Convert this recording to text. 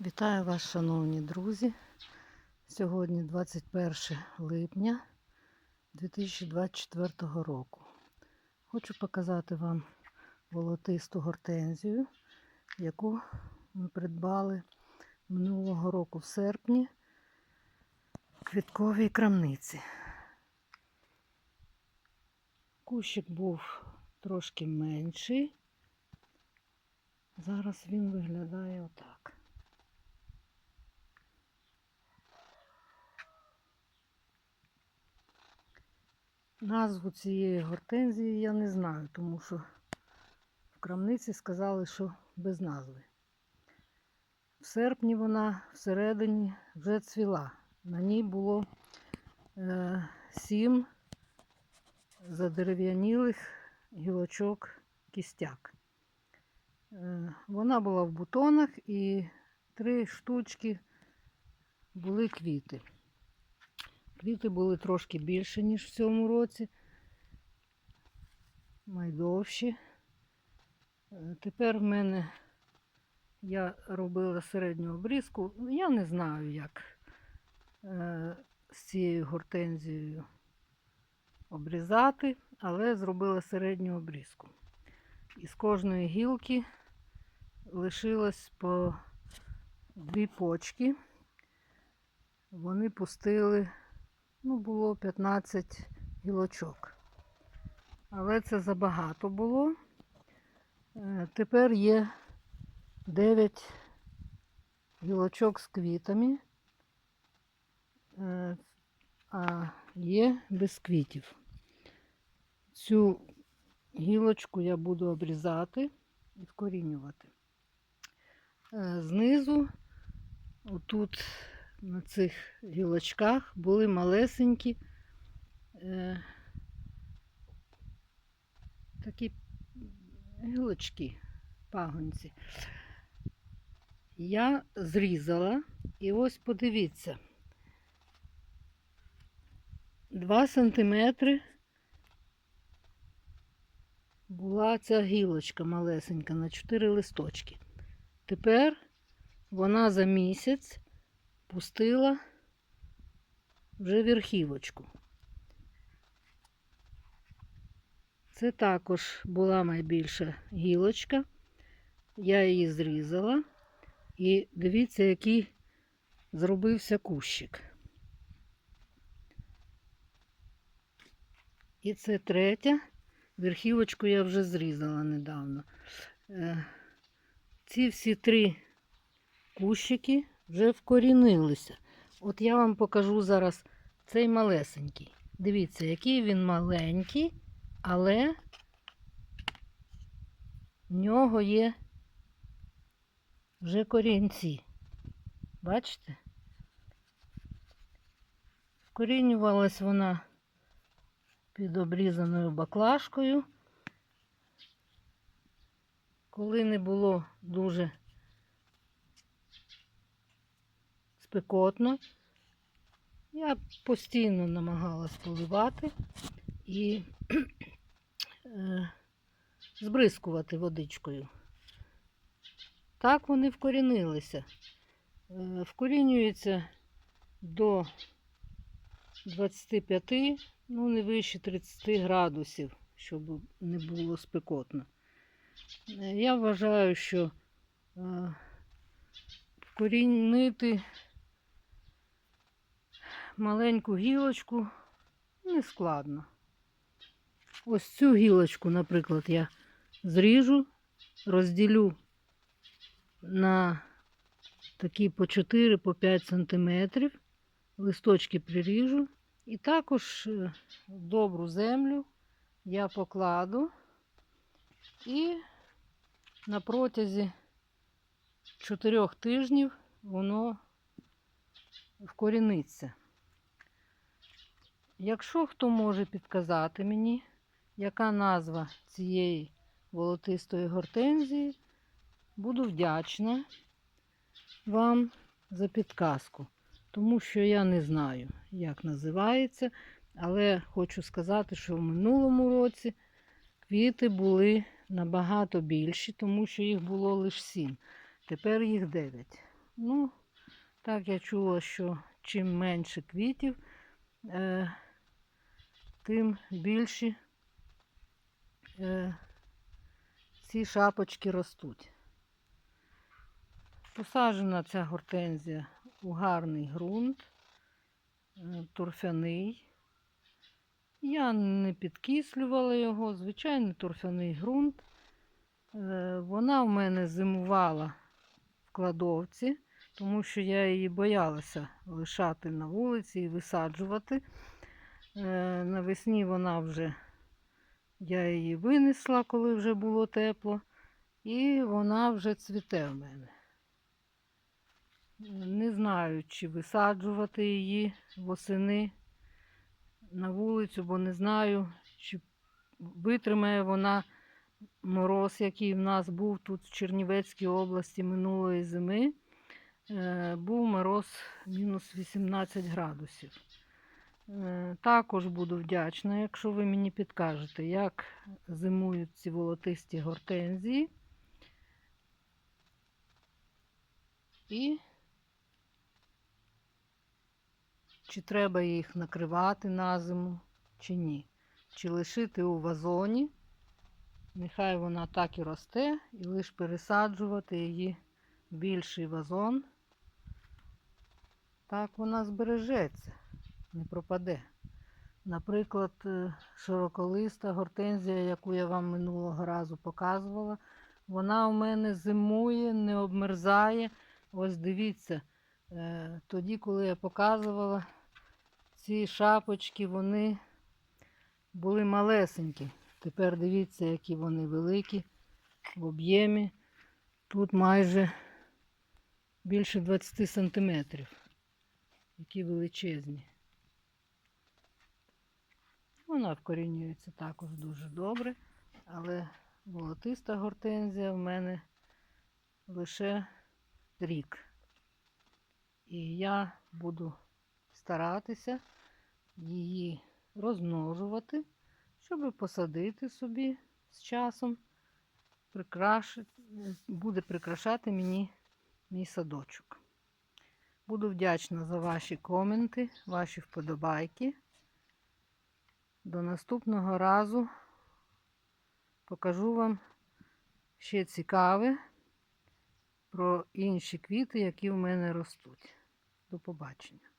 Вітаю вас, шановні друзі. Сьогодні 21 липня 2024 року. Хочу показати вам волотисту гортензію, яку ми придбали минулого року в серпні в квітковій крамниці. Кущик був трошки менший. Зараз він виглядає отак. Назву цієї гортензії я не знаю, тому що в крамниці сказали, що без назви. В серпні вона всередині вже цвіла. На ній було е, сім задерев'янілих гілочок кістяк. Е, вона була в бутонах і три штучки були квіти. Квіти були трошки більше, ніж в цьому році. Майдовші. Е, Тепер в мене я робила середню обрізку. Я не знаю, як е, з цією гортензією обрізати, але зробила середню обрізку. І з кожної гілки лишилось по дві почки. Вони пустили ну, було 15 гілочок. Але це забагато було. Е, Тепер є 9 гілочок з квітами, е, а є без квітів. Цю гілочку я буду обрізати і вкорінювати. Е, Знизу, отут на цих гілочках були малесенькі е, такі гілочки, пагонці. Я зрізала і ось подивіться. 2 сантиметри була ця гілочка малесенька на 4 листочки. Тепер вона за місяць пустила вже верхівочку. Це також була найбільша гілочка. Я її зрізала. І дивіться, який зробився кущик. І це третя. Верхівочку я вже зрізала недавно. Е, Ці всі три кущики вже вкорінилися. От я вам покажу зараз цей малесенький. Дивіться, який він маленький, але в нього є вже корінці. Бачите? Вкорінювалась вона під обрізаною баклажкою. Коли не було дуже спекотно. Я постійно намагалась поливати і е, збризкувати водичкою. Так вони вкорінилися. Е, вкорінюються до 25, ну не вище 30 градусів, щоб не було спекотно. Е, Я вважаю, що вкорінити маленьку гілочку не складно. Ось цю гілочку, наприклад, я зріжу, розділю на такі по 4-5 см, листочки приріжу і також е, добру землю я покладу і на протязі 4 тижнів воно вкоріниться. Якщо хто може підказати мені, яка назва цієї волотистої гортензії, буду вдячна вам за підказку, тому що я не знаю, як називається, але хочу сказати, що в минулому році квіти були набагато більші, тому що їх було лише сім. Тепер їх дев'ять. Ну, так я чула, що чим менше квітів, е, тим більші е, ці шапочки ростуть. Посаджена ця гортензія у гарний ґрунт, е, торфяний. Я не підкислювала його, звичайний торфяний ґрунт. Е, Вона в мене зимувала в кладовці, тому що я її боялася лишати на вулиці і висаджувати. Е, Навесні вона вже, я її винесла, коли вже було тепло, і вона вже цвіте в мене. Не знаю, чи висаджувати її восени на вулицю, бо не знаю, чи витримає вона мороз, який в нас був тут в Чернівецькій області минулої зими. Е, Був мороз мінус 18 градусів. Е, Також буду вдячна, якщо ви мені підкажете, як зимують ці волотисті гортензії. І чи треба їх накривати на зиму, чи ні. Чи лишити у вазоні. Нехай вона так і росте, і лише пересаджувати її в більший вазон. Так вона збережеться, не пропаде. Наприклад, е, широколиста гортензія, яку я вам минулого разу показувала, вона у мене зимує, не обмерзає. Ось дивіться, е, тоді, коли я показувала, ці шапочки, вони були малесенькі. Тепер дивіться, які вони великі в об'ємі. Тут майже більше 20 сантиметрів. Які величезні. Вона вкорінюється також дуже добре, але волотиста гортензія в мене лише рік. І я буду старатися її розмножувати, щоб посадити собі з часом, прикрашити, буде прикрашати мені мій садочок. Буду вдячна за ваші коменти, ваші вподобайки. До наступного разу покажу вам ще цікаве про інші квіти, які в мене ростуть. До побачення.